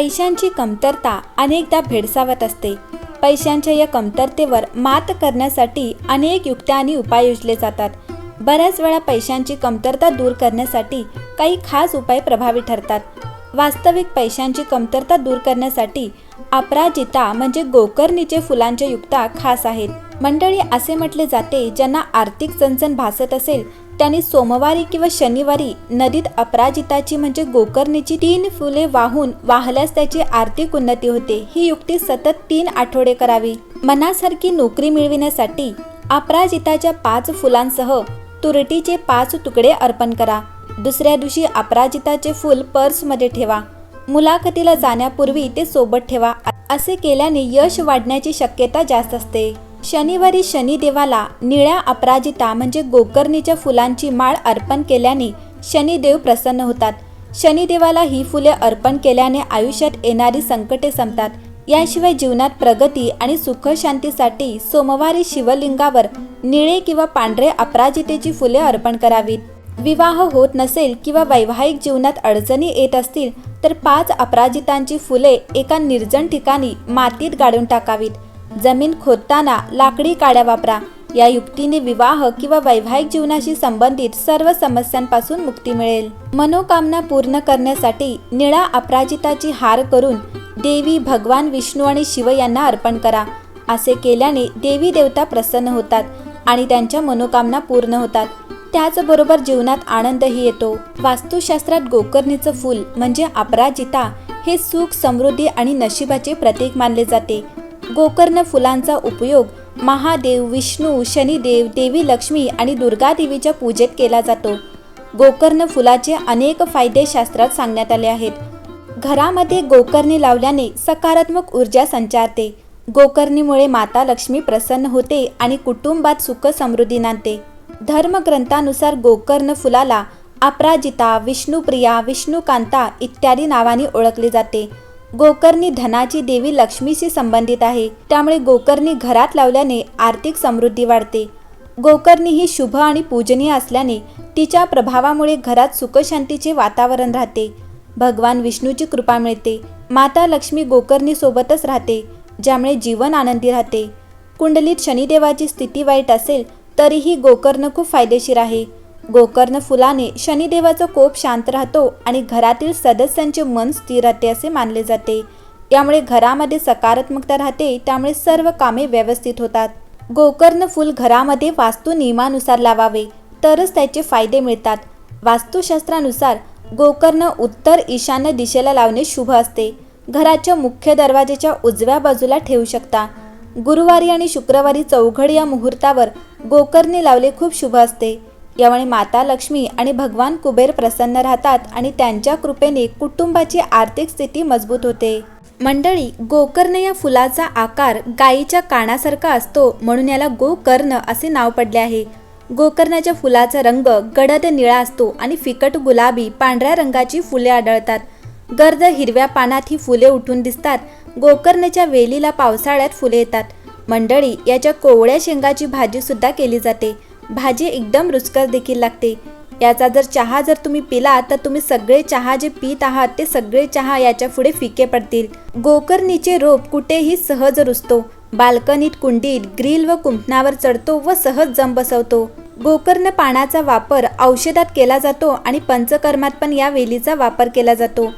पैशांची कमतरता अनेकदा भेडसावत असते. पैशांच्या या कमतरतेवर मात करण्यासाठी अनेक युक्त्या आणि उपाय योजले जातात. बऱ्याच वेळा पैशांची कमतरता दूर करण्यासाठी काही खास उपाय प्रभावी ठरतात. वास्तविक पैशांची कमतरता दूर करण्यासाठी अपराजिता म्हणजे गोकर्णीचे फुलांच्या युक्ता खास आहेत. मंडळी असे म्हटले जाते ज्यांना आर्थिक चणचण भासत असेल त्यांनी सोमवारी किंवा शनिवारी नदीत अपराजिताची म्हणजे गोकर्णीची तीन फुले वाहून वाहल्यास त्याची आर्थिक उन्नती होते. ही युक्ती सतत तीन आठवडे करावी. मनासारखी नोकरी मिळविण्यासाठी अपराजिताच्या पाच फुलांसह तुरटीचे पाच तुकडे अर्पण करा. दुसऱ्या दिवशी अपराजिताचे फूल पर्समध्ये ठेवा. मुलाखतीला जाण्यापूर्वी ते सोबत ठेवा. असे केल्याने यश वाढण्याची शक्यता जास्त असते. शनिवारी शनिदेवाला निळ्या अपराजिता म्हणजे गोकर्णीच्या फुलांची माळ अर्पण केल्याने शनिदेव प्रसन्न होतात. शनिदेवाला ही फुले अर्पण केल्याने आयुष्यात येणारी संकटे संपतात. याशिवाय जीवनात प्रगती आणि सुख शांतीसाठी सोमवारी शिवलिंगावर निळे किंवा पांढरे अपराजितेची फुले अर्पण करावीत. विवाह होत नसेल किंवा वैवाहिक जीवनात अडचणी येत असतील तर पाच अपराजितांची फुले एका निर्जन ठिकाणी मातीत गाडून टाकावीत. जमीन खोदताना लाकडी काड्या वापरा. या युक्तीने विवाह किंवा वैवाहिक जीवनाशी संबंधित सर्व समस्यांपासून मुक्ती मिळेल. मनोकामना पूर्ण करण्यासाठी निळा अपराजिताची हार करून देवी भगवान विष्णू आणि शिव यांना अर्पण करा. असे केल्याने देवी देवता प्रसन्न होतात आणि त्यांच्या मनोकामना पूर्ण होतात. त्याचबरोबर जीवनात आनंदही येतो. वास्तुशास्त्रात गोकर्णीचं फूल म्हणजे अपराजिता हे सुख समृद्धी आणि नशिबाचे प्रतीक मानले जाते. गोकर्ण फुलांचा उपयोग महादेव विष्णू शनिदेव देवी लक्ष्मी आणि दुर्गा देवीच्या पूजेत केला जातो. गोकर्ण फुलाचे अनेक फायदे शास्त्रात सांगण्यात आले आहेत. घरामध्ये गोकर्णी लावल्याने सकारात्मक ऊर्जा संचारते. गोकर्णीमुळे माता लक्ष्मी प्रसन्न होते आणि कुटुंबात सुख समृद्धी नांदते. धर्मग्रंथानुसार गोकर्ण फुलाला अपराजिता विष्णुप्रिया विष्णुकांता इत्यादी नावाने ओळखले जाते. गोकर्णी धनाची देवी लक्ष्मीशी संबंधित आहे. त्यामुळे गोकर्णी घरात लावल्याने आर्थिक समृद्धी वाढते. गोकर्णी ही शुभ आणि पूजनीय असल्याने तिच्या प्रभावामुळे घरात सुखशांतीचे वातावरण राहते. भगवान विष्णूची कृपा मिळते. माता लक्ष्मी गोकर्णी सोबतच राहते ज्यामुळे जीवन आनंदी राहते. कुंडलीत शनिदेवाची स्थिती वाईट असेल तरीही गोकर्ण खूप फायदेशीर आहे. गोकर्ण फुलाने शनिदेवाचा कोप शांत राहतो आणि घरातील सदस्यांचे मन स्थिर राहते असे मानले जाते. यामुळे घरामध्ये सकारात्मकता राहते त्यामुळे सर्व कामे व्यवस्थित होतात. गोकर्ण फूल घरामध्ये वास्तू नियमानुसार लावावे तरच त्याचे फायदे मिळतात. वास्तुशास्त्रानुसार गोकर्ण उत्तर ईशान्य दिशेला लावणे शुभ असते. घराच्या मुख्य दरवाजेच्या उजव्या बाजूला ठेवू शकता. गुरुवारी आणि शुक्रवारी चौघड या मुहूर्तावर गोकर्णी लावले खूप शुभ असते. यामुळे माता लक्ष्मी आणि भगवान कुबेर प्रसन्न राहतात आणि त्यांच्या कृपेने कुटुंबाची आर्थिक स्थिती मजबूत होते. मंडळी गोकर्ण या फुलाचा आकार गायीच्या कानासारखा असतो म्हणून याला गोकर्ण असे नाव पडले आहे. गोकर्णाच्या फुलाचा रंग गडद निळा असतो आणि फिकट गुलाबी पांढऱ्या रंगाची फुले आढळतात. गर्द हिरव्या पानात ही फुले उठून दिसतात. गोकर्णच्या वेलीला पावसाळ्यात फुले येतात. मंडळी याच्या कोवळ्या शेंगाची भाजी सुद्धा केली जाते. भाजी एकदम रुचकर देखील लागते. याचा जर चहा जर तुम्ही पिला तर तुम्ही सगळे चहा जे पित आहात ते सगळे चहा याच्यापुढे फिके पडतील. गोकर्णीचे रोप कुठेही सहज रुजतो. बाल्कनीत कुंडीत ग्रिल व कुंपणावर चढतो व सहज जम बसवतो. गोकर्ण पानाचा वापर औषधात केला जातो आणि पंचकर्मात पण या वेलीचा वापर केला जातो.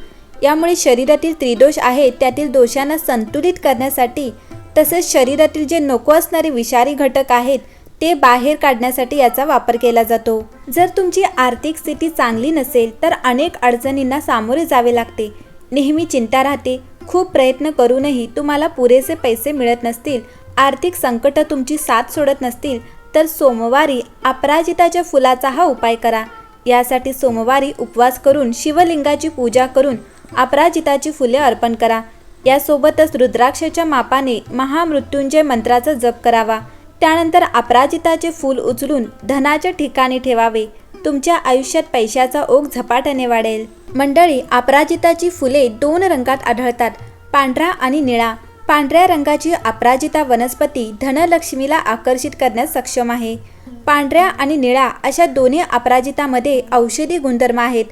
यामुळे शरीरातील त्रिदोष आहेत त्यातील दोषांना संतुलित करण्यासाठी तसेच शरीरातील जे नको असणारे विषारी घटक आहेत ते बाहेर काढण्यासाठी याचा वापर केला जातो. जर तुमची आर्थिक स्थिती चांगली नसेल तर अनेक अडचणींना सामोरे जावे लागते. नेहमी चिंता राहते. खूप प्रयत्न करूनही तुम्हाला पुरेसे पैसे मिळत नसतील आर्थिक संकट तुमची साथ सोडत नसतील तर सोमवारी अपराजिताच्या फुलाचा हा उपाय करा. यासाठी सोमवारी उपवास करून शिवलिंगाची पूजा करून अपराजिताची फुले अर्पण करा. यासोबतच रुद्राक्षाच्या मापाने महामृत्युंजय मंत्राचा जप करावा. त्यानंतर अपराजिताचे फूल उचलून धनाच्या ठिकाणी ठेवावे. तुमच्या आयुष्यात पैशाचा ओघ झपाट्याने वाढेल. मंडळी अपराजिताची फुले दोन रंगात आढळतात पांढरा आणि निळा. पांढऱ्या रंगाची अपराजिता वनस्पती धनलक्ष्मीला आकर्षित करण्यास सक्षम आहे. पांढऱ्या आणि निळा अशा दोन्ही अपराजितामध्ये औषधी गुणधर्म आहेत.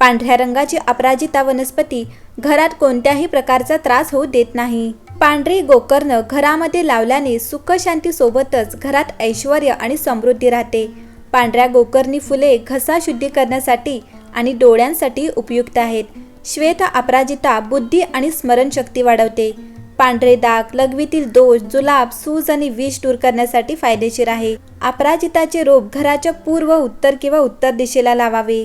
पांढऱ्या रंगाची अपराजिता वनस्पती घरात कोणत्याही प्रकारचा त्रास होऊ देत नाही. पांढरी गोकर्ण घरामध्ये लावल्याने सुखशांतीसोबतच घरात ऐश्वर आणि समृद्धी राहते. पांढऱ्या गोकर्णी फुले घसा शुद्धी करण्यासाठी आणि डोळ्यांसाठी उपयुक्त आहेत. श्वेत अपराजिता बुद्धी आणि स्मरणशक्ती वाढवते. पांढरे दाग लघवीतील दोष जुलाब सूज आणि विष दूर करण्यासाठी फायदेशीर आहे. अपराजिताचे रोप घराच्या पूर्व उत्तर किंवा उत्तर दिशेला लावावे.